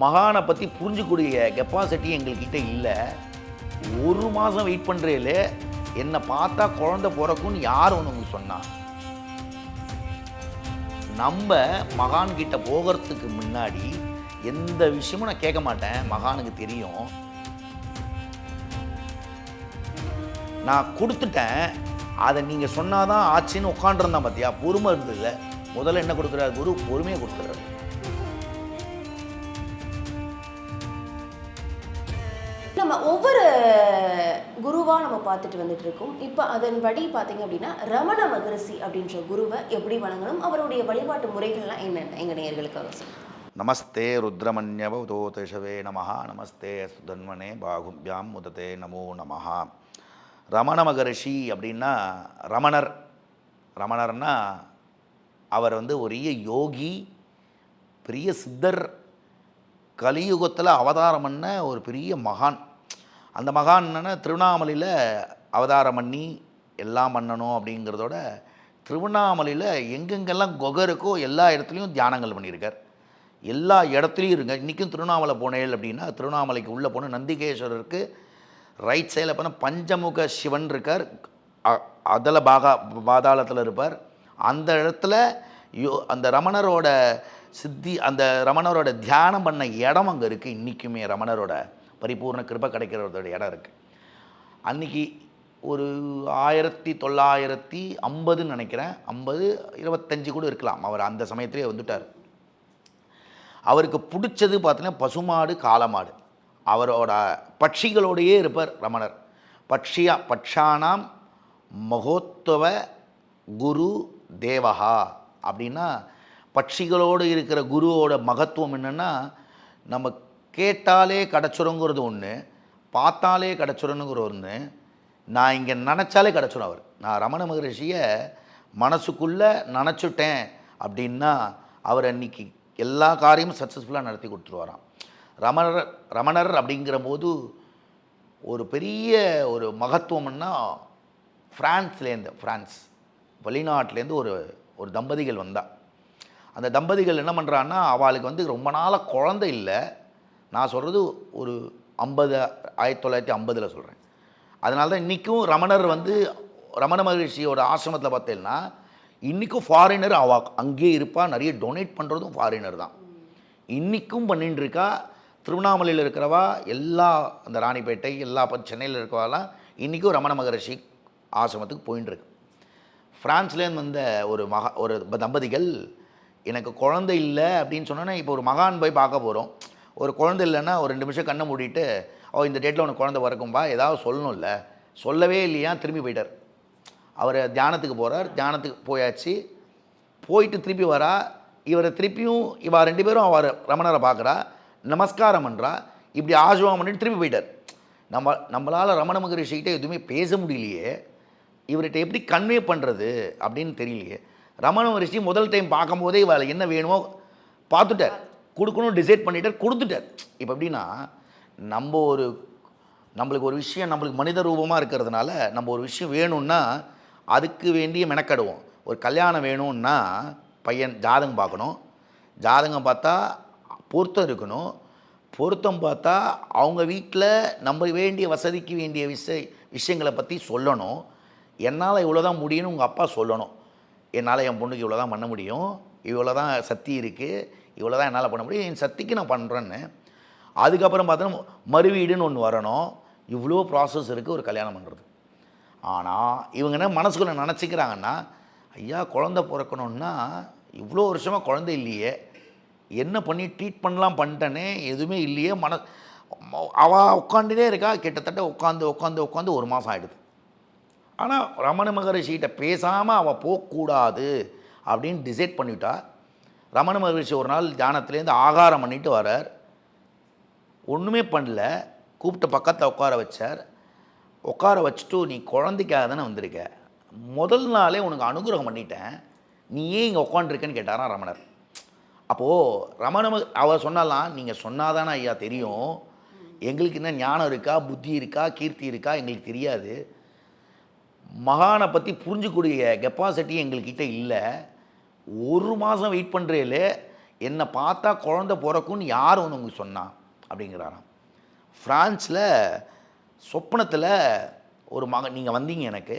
மகானை பற்றி புரிஞ்சுக்கூடிய கெப்பாசிட்டி எங்கள்கிட்ட இல்லை. ஒரு மாதம் வெயிட் பண்ணுறேலே என்னை பார்த்தா குழந்தை பிறக்கும்னு யார் ஒன்று சொன்னா? நம்ம மகான்கிட்ட போகிறதுக்கு முன்னாடி எந்த விஷயமும் நான் கேட்க மாட்டேன். மகானுக்கு தெரியும். நான் கொடுத்துட்டேன். அதை நீங்கள் சொன்னாதான் ஆச்சுன்னு உட்காண்டிருந்தான் பார்த்தியா பொறுமை இருந்ததில்ல முதல்ல என்ன கொடுக்குறாரு குரு? பொறுமையை கொடுத்துறாரு நம்ம ஒவ்வொரு குருவாக நம்ம பார்த்துட்டு வந்துட்டு இருக்கோம் இப்போ அதன்படி பார்த்தீங்க அப்படின்னா ரமண மகரிஷி அப்படின்ற குருவை எப்படி வணங்கணும் அவருடைய வழிபாட்டு முறைகள்லாம் என்னென்ன? எங்கள் நேயர்களுக்காக அவசியம். நமஸ்தே ருத்ரமன்யவ நமஹா. நமஸ்தே சுதன்வனே பாகுபியாம் முததே நமோ நமஹா. ரமண மகரிஷி அப்படின்னா ரமணர். ரமணர்னா அவர் வந்து ஒரே யோகி பெரிய சித்தர் கலியுகத்தில் அவதாரம் பண்ண ஒரு பெரிய மகான். அந்த மகான் திருவண்ணாமலையில் அவதாரம் பண்ணி எல்லாம் பண்ணணும் அப்படிங்கிறதோட திருவண்ணாமலையில் எங்கெங்கெல்லாம் குகை இருக்கோ எல்லா இடத்துலையும் தியானங்கள் பண்ணியிருக்கார். எல்லா இடத்துலையும் இருங்க. இன்றைக்கும் திருவண்ணாமலை போனேன் அப்படின்னா திருவண்ணாமலைக்கு உள்ளே போன நந்திகேஸ்வரருக்கு ரைட் சைடில் போனால் பஞ்சமுக சிவன் இருக்கார். அ- பாகா பாதாளத்தில் இருப்பார். அந்த இடத்துல யோ அந்த ரமணரோட சித்தி அந்த ரமணரோட தியானம் பண்ண இடம் அங்கே இருக்குது இன்றைக்குமே ரமணரோட பரிபூர்ண கிருபை கிடைக்கிறதோட இடம் இருக்குது அன்னைக்கு ஒரு ஆயிரத்தி தொள்ளாயிரத்தி ஐம்பதுன்னு நினைக்கிறேன். ஐம்பது இருபத்தஞ்சு கூட இருக்கலாம். அவர் அந்த சமயத்திலே வந்துட்டார். அவருக்கு பிடிச்சது பார்த்தீங்கன்னா பசுமாடு காலமாடு அவரோட பட்சிகளோடையே இருப்பார் ரமணர். பட்சியா பட்சானாம் மகோத்துவ குரு தேவகா அப்படின்னா பட்சிகளோடு இருக்கிற குருவோட மகத்துவம் என்னென்னா நம்ம கேட்டாலே கிடச்சிருங்கிறது ஒன்று பார்த்தாலே கிடச்சிருங்கிற ஒன்று நான் இங்கே நினச்சாலே கிடச்சிடும் அவர். நான் ரமண மகரிஷியை மனசுக்குள்ளே நினச்சிட்டேன் அப்படின்னா அவர் அன்னைக்கு எல்லா காரியமும் சக்ஸஸ்ஃபுல்லாக நடத்தி கொடுத்துருவாராம். ரமணர் ரமணர் அப்படிங்கிற போது ஒரு பெரிய ஒரு மகத்துவம்னா ஃப்ரான்ஸ்லேருந்து ஃப்ரான்ஸ் வெளிநாட்டிலேருந்து ஒரு ஒரு தம்பதிகள் வந்தா. அந்த தம்பதிகள் என்ன பண்ணுறான்னா அவளுக்கு வந்து ரொம்ப நாளாக குழந்தை இல்லை. நான் சொல்கிறது ஒரு ஐம்பது ஆயிரத்தி தொள்ளாயிரத்தி ஐம்பதில் சொல்கிறேன் அதனால தான் இன்றைக்கும் ரமணர் வந்து ரமண மகரிஷியோட ஆசிரமத்தில் பார்த்தீங்கன்னா இன்றைக்கும் ஃபாரினர் அவ அங்கேயே இருப்பா நிறைய டொனேட் பண்ணுறதும் ஃபாரினர் தான். இன்றைக்கும் பண்ணிட்டு இருக்கா திருவண்ணாமலையில் இருக்கிறவா எல்லா அந்த ராணிப்பேட்டை எல்லா சென்னையில் இருக்கிறவாலாம் இன்றைக்கும் ரமண மகரிஷி ஆசிரமத்துக்கு போயின்னு ஃப்ரான்ஸ்லேருந்து வந்த ஒரு மகா ஒரு தம்பதிகள் எனக்கு குழந்தை இல்லை அப்படின்னு சொன்னோன்னா இப்போ ஒரு மகான் போய் பார்க்க போகிறோம் ஒரு குழந்தை இல்லைன்னா ஒரு ரெண்டு நிமிஷம் கண்ணை மூடிட்டு ஓ இந்த டேட்டில் உனக்கு குழந்தை பிறக்கும்பா ஏதாவது சொல்லணும்ல. சொல்லவே இல்லையா திரும்பி போயிட்டார். அவர் தியானத்துக்கு போகிறார் தியானத்துக்கு போயாச்சு. போயிட்டு திருப்பி வரா. இவரை திருப்பியும் இவா ரெண்டு பேரும் அவர் ரமணரை பார்க்குறா நமஸ்காரம் பண்ணுறா இப்படி ஆசிரமம் பண்ணிட்டு திருப்பி போயிட்டார். நம்ம நம்மளால் ரமண மகரிஷிகிட்ட எதுவுமே பேச முடியலையே. இவர்கிட்ட எப்படி கன்வே பண்ணுறது அப்படின்னு தெரியலையே. ரமண மகரிஷி முதல் டைம் பார்க்கும்போதே இவளை என்ன வேணுமோ பார்த்துட்டார். கொடுக்கணும்னு டிசைட் பண்ணிட்டார் கொடுத்துட்டார். இப்போ எப்படின்னா நம்ம ஒரு நம்மளுக்கு ஒரு விஷயம் நம்மளுக்கு மனித ரூபமாக இருக்கிறதுனால நம்ம ஒரு விஷயம் வேணும்னா அதுக்கு வேண்டிய மெனக்கடுவோம். ஒரு கல்யாணம் வேணும்னா பையன் ஜாதகம் பார்க்கணும். ஜாதகம் பார்த்தா பொருத்தம் இருக்கணும். பொருத்தம் பார்த்தா அவங்க வீட்டில் நம்ம வேண்டிய வசதிக்கு வேண்டிய விஷய விஷயங்களை பற்றி சொல்லணும். என்னால் இவ்வளோ தான் முடியும்னு உங்கள் அப்பா சொல்லணும். என்னால் என் பொண்ணுக்கு இவ்வளோ தான் பண்ண முடியும். இவ்வளோ தான் சக்தி இருக்குது இவ்வளோ தான் என்னால் பண்ண முடியும். என் சக்திக்கு நான் பண்ணுறேன்னு அதுக்கப்புறம் பார்த்தோன்னா மறுவீடுன்னு ஒன்று வரணும். இவ்வளோ ப்ராசஸ் இருக்குது ஒரு கல்யாணம் பண்ணுறது ஆனால் இவங்க என்ன மனசுக்குள்ளே நினச்சிக்கிறாங்கன்னா ஐயா குழந்தை பிறக்கணுன்னா இவ்வளோ வருஷமாக குழந்தை இல்லையே. என்ன பண்ணி ட்ரீட் பண்ணலாம் பண்ணிட்டேனே? எதுவுமே இல்லையே. மன அவள் உட்காந்துட்டே இருக்கா. கிட்டத்தட்ட உட்காந்து உட்காந்து உட்காந்து ஒரு மாதம் ஆகிடுது ஆனால் ரமண மகரிஷிகிட்ட பேசாமல் அவள் போகக்கூடாது அப்படின்னு டிசைட் பண்ணிவிட்டா ரமண மகரிஷி ஒரு நாள் தியானத்துலேருந்து ஆகாரம் பண்ணிட்டு வரார். ஒன்றுமே பண்ணல. கூப்பிட்டு பக்கத்தில் உட்கார வச்சார். உட்கார வச்சுட்டு நீ குழந்தைக்காக தானே வந்திருக்க. முதல் நாளே உனக்கு அனுகிரகம் பண்ணிட்டேன். நீ ஏன் இங்கே உட்காந்துருக்கேன்னு கேட்டாராம் ரமணர். அப்போது ரமண அவர் சொன்னாலாம் நீங்கள் சொன்னாதானே ஐயா தெரியும். எங்களுக்கு என்ன ஞானம் இருக்கா புத்தி இருக்கா கீர்த்தி இருக்கா எங்களுக்கு தெரியாது. மகானை பற்றி புரிஞ்சுக்கூடிய கெப்பாசிட்டி எங்கள்கிட்ட இல்லை. ஒரு மாதம் வெயிட் பண்ணுறேலே என்னை பார்த்தா குழந்தை பிறக்கும்னு யார் ஒன்று உங்களுக்கு சொன்னான் அப்படிங்கிறாராம். ஃப்ரான்ஸில் சொப்பனத்தில் ஒரு மக நீங்கள் வந்தீங்க எனக்கு.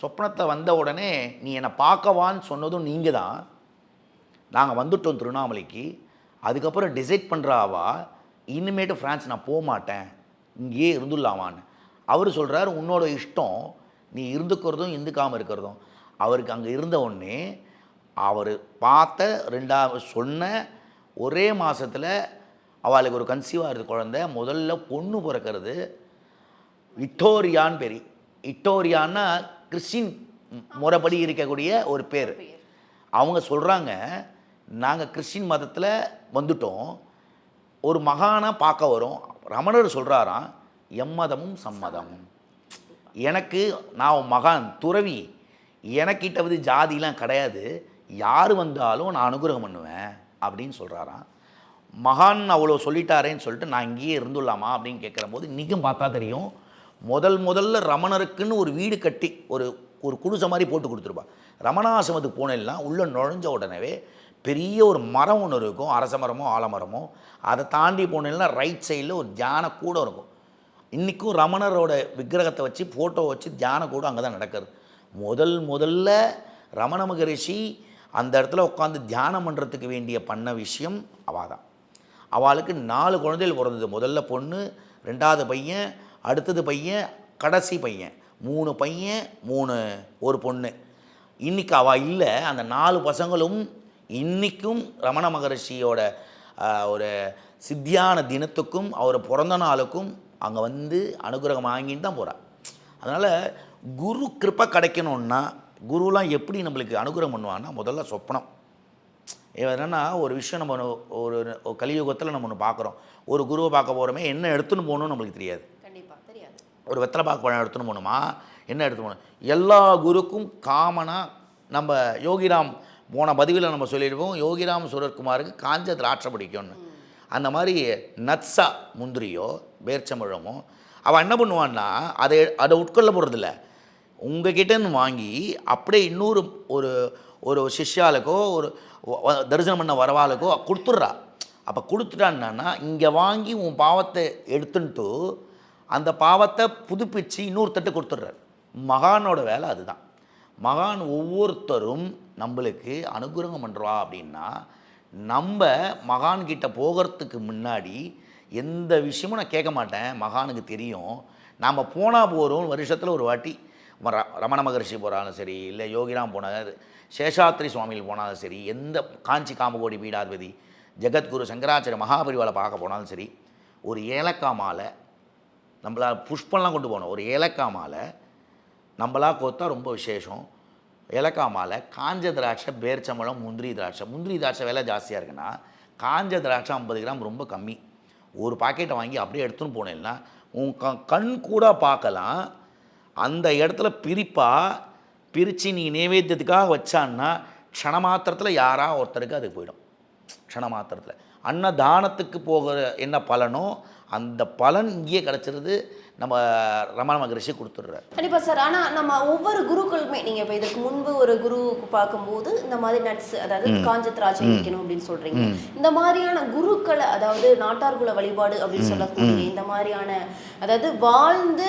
சொப்பனத்தை வந்த உடனே நீ என்னை பார்க்கவான்னு சொன்னதும் நீங்கள் தான் நாங்கள் வந்துட்டோம் திருவண்ணாமலைக்கு. அதுக்கப்புறம் டிசைட் பண்ணுறாவா இனிமேட்டு ஃப்ரான்ஸ் நான் போக மாட்டேன். இங்கேயே இருந்துடலாமான்னு. அவர் சொல்கிறார் உன்னோட இஷ்டம் நீ இருந்துக்கிறதும் இருந்துக்காமல் இருக்கிறதும். அவருக்கு அங்கே இருந்த உடனே அவர் பார்த்த ரெண்டாவது சொன்ன ஒரே மாதத்தில் அவளுக்கு ஒரு கன்சீவாக இருந்த குழந்தை. முதல்ல பொண்ணு பிறக்கிறது விக்டோரியான்னு பேர். விக்டோரியான்னா கிறிஸ்டின் முறைப்படி இருக்கக்கூடிய ஒரு பேர். அவங்க சொல்கிறாங்க நாங்கள் கிறிஸ்டின் மதத்தில் வந்துட்டோம். ஒரு மகானாக பார்க்க வரும். ரமணர் சொல்கிறாராம் எம்மதமும் சம்மதமும் எனக்கு நான் மகான் துறவி. எனக்கிட்ட வந்து ஜாதிலாம் கிடையாது. யார் வந்தாலும் நான் அனுகிரகம் பண்ணுவேன் அப்படின்னு சொல்கிறாராம் மகான் அவ்வளோ சொல்லிட்டாரேன்னு சொல்லிட்டு நான் இங்கேயே இருந்துடலாமா அப்படின்னு கேட்குற போது இன்றைக்கும் பார்த்தா தெரியும். முதல் முதல்ல ரமணருக்குன்னு ஒரு வீடு கட்டி ஒரு ஒரு குடிசை மாதிரி போட்டு கொடுத்துருப்பா. ரமணாசிரமத்துக்கு போனேன்னா உள்ளே நுழைஞ்ச உடனே பெரிய ஒரு மரம் ஒன்று இருக்கும். அரச மரமோ ஆலமரமோ அதை தாண்டி போனேன்னா ரைட் சைடில் ஒரு தியான கூடம் இருக்கும். இன்றைக்கும் ரமணரோட விக்கிரகத்தை வச்சு ஃபோட்டோ வச்சு தியான கூட அங்கே தான் நடக்கிறது முதல் முதல்ல ரமண மகரிஷி அந்த இடத்துல உட்காந்து தியானம் பண்ணுறதுக்கு வேண்டிய பண்ண விஷயம் அவள் தான் அவளுக்கு நாலு குழந்தைகள் பிறந்தது. முதல்ல பொண்ணு ரெண்டாவது பையன் அடுத்தது பையன் கடைசி பையன். மூணு பையன் மூணு ஒரு பொண்ணு. இன்றைக்கி அவள் இல்லை. அந்த நாலு பசங்களும் இன்றைக்கும் ரமண மகரிஷியோட ஒரு சித்தியான தினத்துக்கும் அவர் பிறந்த நாளுக்கும் அங்கே வந்து அனுகிரகம் வாங்கின்னு தான் போகிறாள் அதனால் குரு கிருப்பை கிடைக்கணுன்னா குருலாம் எப்படி நம்மளுக்கு அனுகிரகம் பண்ணுவான்னா முதல்ல சொப்பனம். என்னென்னா ஒரு விஷயம் நம்ம ஒரு கலியுகத்தில் நம்ம ஒன்று பார்க்குறோம் ஒரு குருவை பார்க்க போகிறோமே என்ன எடுத்துன்னு போகணும்னு நம்மளுக்கு தெரியாது. கண்டிப்பா தெரியாது. ஒரு வெத்தலை பாக்கு பழம் எடுத்துன்னு போகணுமா? என்ன எடுத்துன்னு போகணும்? எல்லா குருக்கும் காமனாக நம்ம யோகிராம் போன பதிவில் நம்ம சொல்லிடுவோம் யோகிராம் சுரத்குமாருக்கு காஞ்ச திராட்சை பிடிக்கும்னு. அந்த மாதிரி நட்ஸா முந்திரியோ பேர்ச்சம்பழமோ அவன் என்ன பண்ணுவான்னா அதை அதை உட்கொள்ள போகிறதில்ல உங்ககிட்டேருந்து வாங்கி அப்படியே இன்னொரு ஒரு ஒரு சிஷ்யாளுக்கோ ஒரு தரிசனம் பண்ண வரவாளுக்கோ கொடுத்துட்றா. அப்போ கொடுத்துட்டான்னா இங்கே வாங்கி உன் பாவத்தை எடுத்துன்ட்டு அந்த பாவத்தை புதுப்பிச்சு தட்டு கொடுத்துட்றாரு. மகானோட வேலை அதுதான். மகான் ஒவ்வொருத்தரும் நம்மளுக்கு அனுகிரகம் பண்ணுறா அப்படின்னா நம்ம மகான்கிட்ட போகிறதுக்கு முன்னாடி எந்த விஷயமும் நான் கேட்க மாட்டேன். மகானுக்கு தெரியும். நாம் போனால் போகிறோம் வருஷத்தில் ஒரு வாட்டி ரமண மகர்ஷி போனாலும் சரி இல்லை யோகிராம் போனாலும் சேஷாத்ரி சுவாமியில் போனாலும் சரி எந்த காஞ்சி காமகோடி பீடாதிபதி ஜெகத்குரு சங்கராச்சாரிய மகாபரிவாலை பார்க்க போனாலும் சரி ஒரு ஏலக்காய் மாலை நம்மளால் புஷ்பம்லாம் கொண்டு போகணும் ஒரு ஏலக்காய் மாலை நம்மளா கோத்தா ரொம்ப விசேஷம். ஏலக்காய் மாலை காஞ்ச திராட்சை பேர்ச்சம்பழம் முந்திரி திராட்சை. முந்திரி திராட்சை விலை ஜாஸ்தியாக இருக்குன்னா காஞ்ச திராட்சை ஐம்பது கிராம் ரொம்ப கம்மி. ஒரு பாக்கெட்டை வாங்கி அப்படியே எடுத்துன்னு போனேன்னா உன் க கண் கூட பார்க்கலாம். அந்த இடத்துல பிரிப்பாக பிரித்து நீ நைவேத்தியத்துக்காக வச்சான்னா க்ஷணமாத்திரத்தில் யாரா ஒருத்தருக்கு அது போயிடும். க்ஷணமாத்திரத்தில். அன்னதானத்துக்கு போகிற என்ன பலனோ அந்த பலன் இங்கேயே கிடச்சிருது. நம்ம ரமண மகரிஷி கொடுத்துட்றாரு. கண்டிப்பா சார். ஆனா நம்ம ஒவ்வொரு குருக்களுமே நீங்க இப்ப இதற்கு முன்பு ஒரு குருவுக்கு பார்க்கும்போது இந்த மாதிரி நட்ஸ் அதாவது காஞ்ச திராட்சை வைக்கணும் அப்படின்னு சொல்றீங்க. இந்த மாதிரியான குருக்களை அதாவது நாட்டார்குல வழிபாடு அப்படின்னு சொல்லக்கூடிய இந்த மாதிரியான அதாவது வாழ்ந்து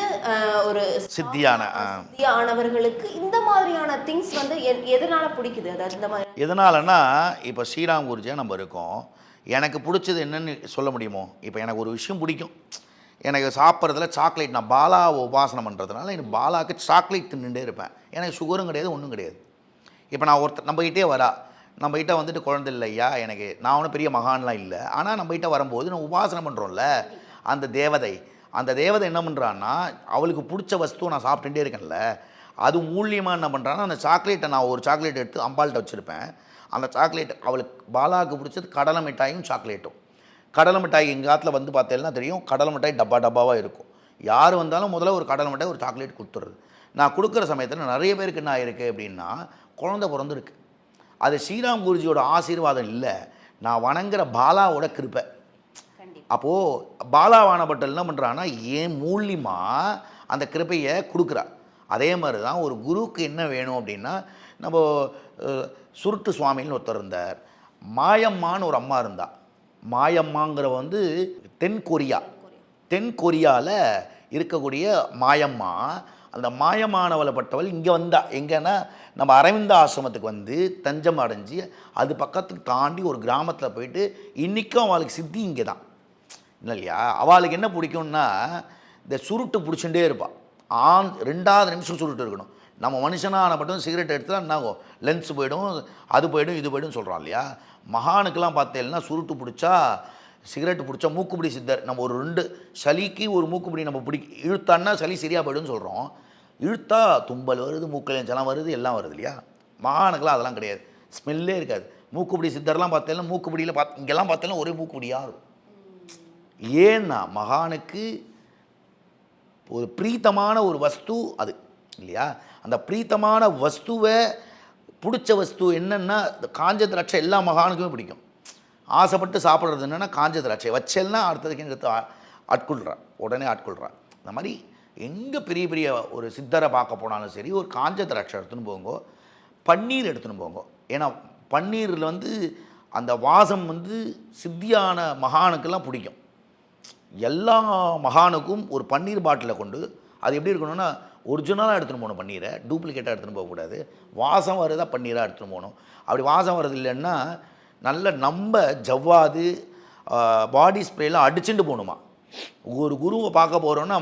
ஒரு சித்தியான ஆ. ஆனவர்களுக்கு இந்த மாதிரியான திங்ஸ் வந்து எதனால பிடிக்குது? அதாவது இந்த மாதிரி எதனாலன்னா இப்போ ஸ்ரீராம் குருஜியாக நம்ம இருக்கோம். எனக்கு பிடிச்சது என்னன்னு சொல்ல முடியுமோ? இப்போ எனக்கு ஒரு விஷயம் பிடிக்கும். எனக்கு சாப்பிட்றதுல சாக்லேட் நான் பாலாவை உபாசனம் பண்ணுறதுனால எனக்கு பாலாவுக்கு சாக்லேட் தின்னுட்டே இருப்பேன். எனக்கு சுகரும் கிடையாது ஒன்றும் கிடையாது. இப்போ நான் ஒருத்தர் நம்மகிட்டே வரா. நம்மகிட்ட வந்துட்டு குழந்தை இல்லையா எனக்கு நான் ஒன்றும் பெரிய மகான்லாம் இல்லை. ஆனால் நம்மகிட்ட வரும்போது நான் உபாசனம் பண்ணுறோம்ல அந்த தேவதை. அந்த தேவதை என்ன பண்ணுறான்னா அவளுக்கு பிடிச்ச வஸ்துவை நான் சாப்பிட்டுட்டே இருக்கேன்ல அது மூலியமாக என்ன பண்ணுறான்னா அந்த சாக்லேட்டை நான் ஒரு சாக்லேட் எடுத்து அம்பாள்கிட்ட வச்சுருப்பேன். அந்த சாக்லேட் அவளுக்கு பாலாவுக்கு பிடிச்சது கடலை மிட்டாயும் சாக்லேட்டும் கடலை மிட்டாய் எங்கள் காலத்தில் வந்து பார்த்தேன்னா தெரியும். கடலை மிட்டாய் டப்பா டப்பாவாக இருக்கும். யார் வந்தாலும் முதல்ல ஒரு கடலை மிட்டாய் ஒரு சாக்லேட் கொடுத்துருது நான் கொடுக்குற சமயத்தில் நிறைய பேருக்கு என்ன ஆயிருக்கு அப்படின்னா குழந்தை பிறந்திருக்கு. அது ஸ்ரீராம் குருஜியோட ஆசீர்வாதம் இல்லை. நான் வணங்குற பாலாவோட கிருப்பை அப்போது பாலா வானபட்டல் என்ன பண்ணுறான்னா ஏன் மூலியமாக அந்த கிருபையை கொடுக்குறா. அதே மாதிரி தான் ஒரு குருவுக்கு என்ன வேணும் அப்படின்னா நம்ம சுருட்டு சுவாமின்னு ஒருத்தர் இருந்தார். மாயம்மான்னு ஒரு அம்மா இருந்தா. மாயம்மாங்கிறவ வந்து தென் கொரியா. தென் கொரியாவில் இருக்கக்கூடிய மாயம்மா அந்த மாயமானவளை பட்டவள் இங்கே வந்தா. எங்கன்னா நம்ம அரவிந்த ஆசிரமத்துக்கு வந்து தஞ்சம் அடைஞ்சு அது பக்கத்துக்கு தாண்டி ஒரு கிராமத்தில் போயிட்டு இன்றைக்கும் அவளுக்கு சித்தி இங்கே தான் இல்லை இல்லையா? அவளுக்கு என்ன பிடிக்கும்னா இந்த சுருட்டு பிடிச்சுட்டே இருப்பாள் ஆண் ரெண்டாவது நிமிஷம் சுருட்டு இருக்கணும். நம்ம மனுஷனான மட்டும் சிகரெட் எடுத்தால் என்ன ஆகும் லென்ஸ் போயிடும் அது போயிடும் இது போயிடும் சொல்கிறோம் இல்லையா? மகானுக்கெல்லாம் பார்த்தேன்னா சுருட்டு பிடிச்சா சிகரெட் பிடிச்சா மூக்குப்பிடி சித்தர். நம்ம ஒரு ரெண்டு சளிக்கு ஒரு மூக்குப்பிடி நம்ம பிடி இழுத்தான்னா சளி சரியாக போயிடும்னு சொல்கிறோம் இழுத்தா தும்பல் வருது மூக்கலைஞ்சலாம் வருது எல்லாம் வருது இல்லையா? மகானுக்கெல்லாம் அதெல்லாம் கிடையாது. ஸ்மெல்லே இருக்காது. மூக்குப்பிடி சித்தர்லாம் பார்த்தேன்னா மூக்குப்பிடியில் பார்த்து இங்கெல்லாம் பார்த்தாலும் ஒரே மூக்குப்பிடியாக இருக்கும். ஏன்னா மகானுக்கு ஒரு பிரீத்தமான ஒரு வஸ்து அது இல்லையா? அந்த பிரீத்தமான வஸ்துவை பிடிச்ச வஸ்து என்னென்னா இந்த காஞ்ச திராட்சை எல்லா மகானுக்குமே பிடிக்கும். ஆசைப்பட்டு சாப்பிட்றது என்னென்னா காஞ்ச திராட்சை. வச்சல்னா அடுத்ததுக்கு எடுத்து ஆட்கொள்கிறான் உடனே ஆட்கொள்கிறான் இந்த மாதிரி எங்கே பெரிய பெரிய ஒரு சித்தரை பார்க்க போனாலும் சரி ஒரு காஞ்ச திராட்சை எடுத்துன்னு போங்கோ பன்னீர் எடுத்துன்னு போங்க. ஏன்னா பன்னீரில் வந்து அந்த வாசம் வந்து சித்தியான மகானுக்கெல்லாம் பிடிக்கும். எல்லா மகானுக்கும் ஒரு பன்னீர் பாட்டிலை கொண்டு அது எப்படி இருக்கணும்னா ஒரிஜினலாக எடுத்துகிட்டு போகணும் பன்னீரை டூப்ளிகேட்டாக எடுத்துகிட்டு போகக்கூடாது. வாசம் வருதா பன்னீராக எடுத்துகிட்டு போகணும். அப்படி வாசம் வருது இல்லைன்னா நல்ல நம்ம ஜவ்வாது பாடி ஸ்ப்ரேலாம் அடிச்சுட்டு போகணுமா? ஒரு குருவை பார்க்க போகிறோன்னா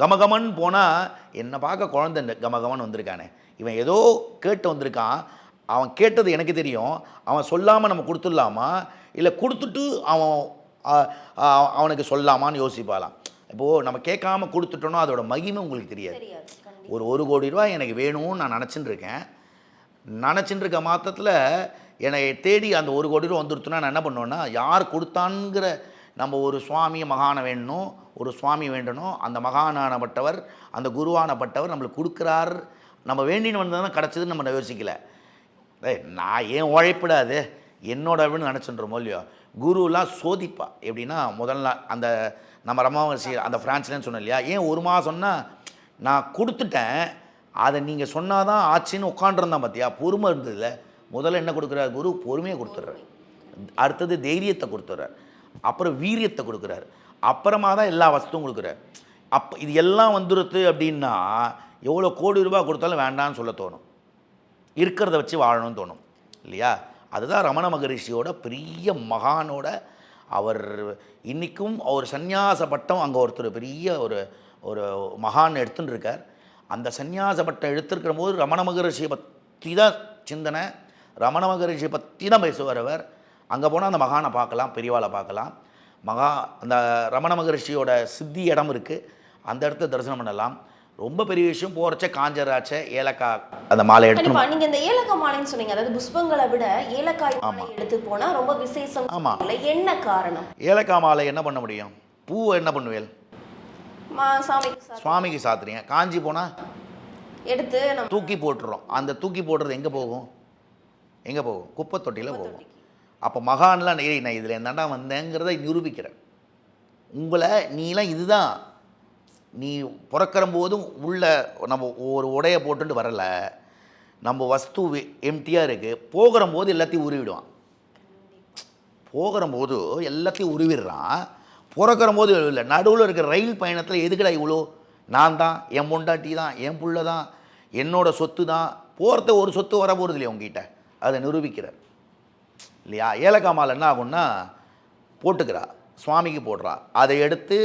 கமகமன்னு போனால் என்னை பார்க்க குழந்தை கமகமன் கமகமன்னு வந்திருக்கானே. இவன் ஏதோ கேட்டு வந்திருக்கான். அவன் கேட்டது எனக்கு தெரியும். அவன் சொல்லாமல் நம்ம கொடுத்துடலாமா? இல்லை கொடுத்துட்டு அவன் அவனுக்கு சொல்லாமான்னு யோசிப்பாலாம் இப்போது நம்ம கேட்காம கொடுத்துட்டோன்னா அதோட மகிமை உங்களுக்கு தெரியாது. ஒரு ஒரு கோடி ரூபாய் எனக்கு வேணும்னு நான் நினச்சிட்டு இருக்கேன் நினச்சிட்டு இருக்க மாத்திரத்தில் என்னை தேடி அந்த ஒரு கோடி ரூபா வந்துருச்சுன்னா நான் என்ன பண்ணுவேன்னா யார் கொடுத்தான்ங்கிற நம்ம ஒரு சுவாமி மகானை வேணும் ஒரு சுவாமி வேண்டணும் அந்த மகானானப்பட்டவர் அந்த குருவானப்பட்டவர் நம்மளுக்கு கொடுக்குறார். நம்ம வேண்டின்னு வந்தது தான் கிடச்சதுன்னு நம்ம யோசிக்கல. ஏய் நான் ஏன் உழைப்பிடாது? என்னோட அப்படின்னு நினச்சின்றோமோ இல்லையோ? குருலாம் சோதிப்பா. எப்படின்னா முதல்ல அந்த நம்ம ரமாவசி அந்த ஃப்ரான்ஸ்லன்னு சொன்ன இல்லையா? ஏன் ஒரு மாதம் சொன்னால் நான் கொடுத்துட்டேன் அதை நீங்கள் சொன்னால் தான் ஆச்சுன்னு உட்காண்டிருந்தான் பார்த்தியா பொறுமை இருந்ததில்ல முதல்ல என்ன கொடுக்குறாரு குரு? பொறுமையை கொடுத்துட்றாரு. அடுத்தது தைரியத்தை கொடுத்துட்றாரு. அப்புறம் வீரியத்தை கொடுக்குறாரு. அப்புறமா தான் எல்லா வசத்தும் கொடுக்குறாரு. அப்போ இது எல்லாம் வந்துருது அப்படின்னா எவ்வளோ கோடி ரூபாய் கொடுத்தாலும் வேண்டாம்னு சொல்ல தோணும். இருக்கிறத வச்சு வாழணும்னு தோணும். இல்லையா? அதுதான் ரமண மகரிஷியோட பெரிய மகானோட அவர் இன்றைக்கும் அவர் சந்நியாச பட்டம் அங்கே ஒருத்தர் பெரிய ஒரு ஒரு மகான் எடுத்துன்னு இருக்கார் அந்த சந்நியாச பட்டம் எடுத்திருக்கிற போது ரமண மகரிஷியை பற்றி தான் சிந்தனை. ரமண மகரிஷியை பற்றி தான் பேசுவார் அவர். அங்கே போனால் அந்த மகானை பார்க்கலாம் பெரியவாளை பார்க்கலாம். மகா அந்த ரமண மகரிஷியோட சித்தி இடம் இருக்குது அந்த இடத்த தரிசனம் பண்ணலாம். ரொம்ப பெரிய விஷயம் போகிறச்ச காஞ்சராச்ச ஏலக்காய் அந்த மாலை எடுத்து கண்டிப்பா. நீங்க இந்த ஏலக்காய் மாலைன்னு சொன்னீங்க. அதாவது புஷ்பங்களை விட ஏலக்காய் மாலை எடுத்து போனா ரொம்ப விசேஷம். ஆமா. சொன்னீங்கல்ல. என்ன காரணம்? ஏலக்காய் மாலை என்ன பண்ண முடியும்? பூவை என்ன பண்ணுவேல்? சுவாமிக்கு சாத்துறீங்க. காஞ்சி போனால் எடுத்து தூக்கி போட்டுறோம். அந்த தூக்கி போடுறது எங்கே போகும்? எங்கே போகும்? குப்பை தொட்டியில் போகும் அப்போ மகான்லாம் நான் இதில் என்னடா வந்தேங்கிறத நிரூபிக்கிறேன். உங்களை நீலாம் இதுதான். நீ பிறக்கிற போதும் உள்ள நம்ம ஒரு உடையை போட்டுட்டு வரலை. நம்ம வஸ்து எம்டியாக இருக்குது போகிற போது எல்லாத்தையும் உருவிடுவான். போகிற போது எல்லாத்தையும் உருவிடுறான். பிறக்கிற போது இல்லை நடுவில் இருக்கிற ரயில் பயணத்தில் எதுக்கடா இவ்வளோ நான் தான் என் பொண்டாட்டி தான் என் புள்ள தான் என்னோடய சொத்து தான். போகிறத ஒரு சொத்து வர போகிறது இல்லையா உங்ககிட்ட அதை நிரூபிக்கிறார் இல்லையா? ஏலக்காமால் என்ன ஆகும்னா போட்டுக்கிறா. சுவாமிக்கு போடுறா. அதை எடுத்து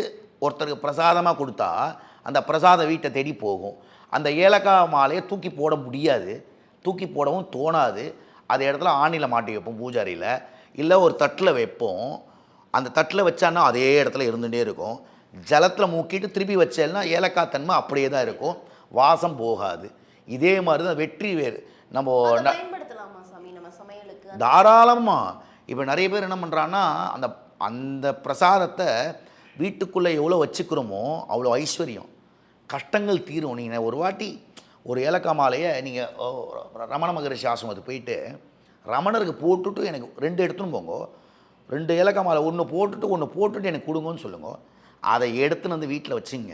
ஒருத்தருக்கு பிரசாதமாக கொடுத்தா அந்த பிரசாத வீட்டை தேடி போகும். அந்த ஏலக்காய் மாலையை தூக்கி போட முடியாது. தூக்கி போடவும் தோணாது. அது இடத்துல ஆணியில் மாட்டி வைப்போம் பூஜாரியில். இல்லை ஒரு தட்டில் வைப்போம். அந்த தட்டில் வச்சான்னா அதே இடத்துல இருந்துகிட்டே இருக்கும். ஜலத்தில் மூக்கிட்டு திருப்பி வச்சேன்னா ஏலக்காய் தன்மை அப்படியே தான் இருக்கும். வாசம் போகாது. இதே மாதிரி தான் வெற்றி வேறு. நம்ம தாராளமாக இப்போ நிறைய பேர் என்ன பண்ணுறான்னா அந்த அந்த பிரசாதத்தை வீட்டுக்குள்ளே எவ்வளோ வச்சுக்கிறோமோ அவ்வளோ ஐஸ்வர்யம். கஷ்டங்கள் தீரும். நீங்கள் ஒரு வாட்டி ஒரு ஏலக்காய் மாலையை நீங்கள் ரமண மகரிஷி ஆசிரமத்துக்கு போயிட்டு ரமணருக்கு போட்டுட்டு எனக்கு ரெண்டு எடுத்துன்னு போங்க. ரெண்டு ஏலக்காய் மாலை ஒன்று போட்டுட்டு ஒன்று போட்டுட்டு எனக்கு கொடுங்கன்னு சொல்லுங்க. அதை எடுத்துன்னு வந்து வீட்டில் வச்சுங்க.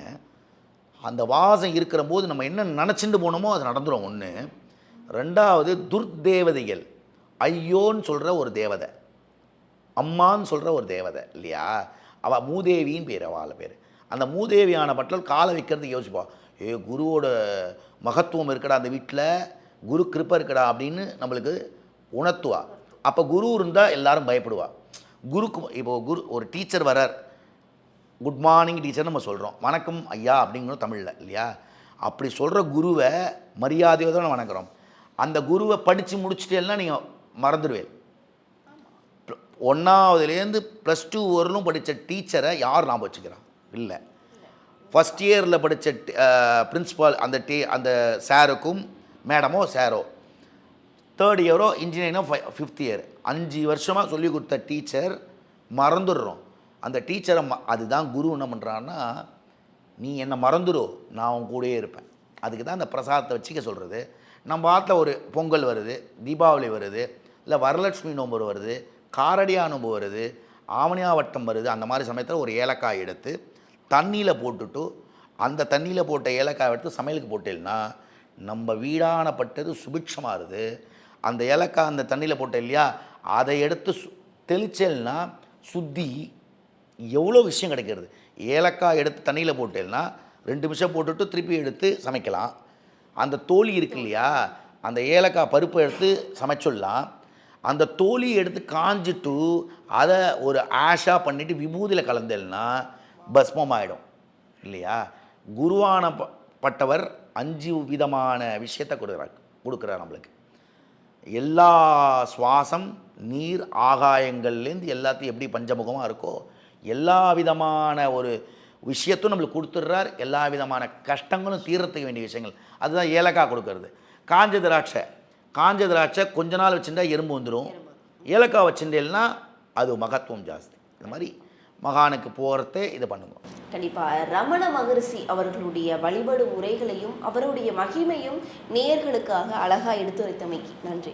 அந்த வாசம் இருக்கிற போது நம்ம என்ன நினச்சிட்டு போனோமோ அது நடந்துடும் ஒன்று ரெண்டாவது துர்தேவதைகள். ஐயோன்னு சொல்கிற ஒரு தேவதை. அம்மான்னு சொல்கிற ஒரு தேவதை இல்லையா? அவள் மூதேவின்னு பேர் அவள் பேர். அந்த மூதேவியான பட்டல் காலை வைக்கிறது யோசிப்பா. ஏ குருவோட மகத்துவம் இருக்கடா அந்த வீட்டில் குரு கிருப்பை இருக்கடா அப்படின்னு நம்மளுக்கு உணர்த்துவா. அப்போ குரு இருந்தால் எல்லாரும் பயப்படுவா. குருக்கு இப்போ குரு ஒரு டீச்சர் வரார் குட் மார்னிங் டீச்சர் நம்ம சொல்கிறோம் வணக்கம் ஐயா அப்படிங்கிறோம் தமிழில் இல்லையா? அப்படி சொல்கிற குருவை மரியாதையோடு தான் வணங்குறோம். அந்த குருவை படித்து முடிச்சிட்டேன்னா நீங்கள் மறந்துடுவேன் ஒன்றாவதுலேருந்து ப்ளஸ் டூ வரலும் படித்த டீச்சரை யார் ஞாபகம் வச்சுக்கிறான் இல்லை. ஃபஸ்ட் இயரில் படித்த பிரின்ஸிபால் அந்த டீ அந்த சாருக்கும் மேடமோ சாரோ. தேர்ட் இயரோ இன்ஜினியரிங்கோ ஃபை ஃபிஃப்த் இயர் அஞ்சு வருஷமாக சொல்லி கொடுத்த டீச்சர் மறந்துடுறோம். அந்த டீச்சரை ம அதுதான் குரு என்ன பண்ணுறான்னா நீ என்னை மறந்துடோ நான் உன் கூடயே இருப்பேன். அதுக்கு தான் அந்த பிரசாதத்தை வச்சுக்க சொல்கிறது நம்ம ஆற்றுல ஒரு பொங்கல் வருது தீபாவளி வருது இல்லை வரலட்சுமி நோம்பு வருது காரடியா நோம்பு வருது ஆவணியாவட்டம் வருது அந்த மாதிரி சமயத்தில் ஒரு ஏலக்காய் எடுத்து தண்ணியில் போட்டுட்டு அந்த தண்ணியில் போட்ட ஏலக்காய் எடுத்து சமையலுக்கு போட்டேன்னா நம்ம வீடானப்பட்டது சுபிட்சமாகுது அந்த ஏலக்காய் அந்த தண்ணியில் போட்ட இல்லையா அதை எடுத்து சு தெளிச்சேல்னா சுத்தி எவ்வளோ விஷயம் கிடைக்கிறது. ஏலக்காய் எடுத்து தண்ணியில் போட்டேன்னா ரெண்டு நிமிஷம் போட்டுட்டு திருப்பி எடுத்து சமைக்கலாம். அந்த தோழி இருக்கு இல்லையா அந்த ஏலக்காய் பருப்பு எடுத்து சமைச்சிடலாம். அந்த தோலியை எடுத்து காஞ்சிட்டு அதை ஒரு ஆஷாக பண்ணிவிட்டு விபூதியில் கலந்தேன்னா பஸ்மம் ஆகிடும் இல்லையா? குருவான ப- பட்டவர் அஞ்சு விதமான விஷயத்தை கொடுக்குறார் கொடுக்குறார் நம்மளுக்கு. எல்லா சுவாசம் நீர் ஆகாயங்கள்லேருந்து எல்லாத்தையும் எப்படி பஞ்சமுகமாக இருக்கோ எல்லா விதமான ஒரு விஷயத்தும் நம்மளுக்கு கொடுத்துட்றார். எல்லா விதமான கஷ்டங்களும் தீர்றதுக்கு வேண்டிய விஷயங்கள். அதுதான் ஏலக்காய் கொடுக்கறது. காஞ்ச திராட்சை. காஞ்ச திராட்சை கொஞ்ச நாள் வச்சுருந்தா எறும்பு வந்துடும் ஏலக்காய் வச்சுட்டேன்னா அது மகத்துவம் ஜாஸ்தி. இந்த மாதிரி மகானுக்கு போகிறதே இது பண்ணுவோம் கண்டிப்பாக ரமண மகரிஷி அவர்களுடைய வழிபாடு முறைகளையும் அவருடைய மகிமையும் நேயர்களுக்காக எடுத்து எடுத்துரைத்தமைக்கு நன்றி.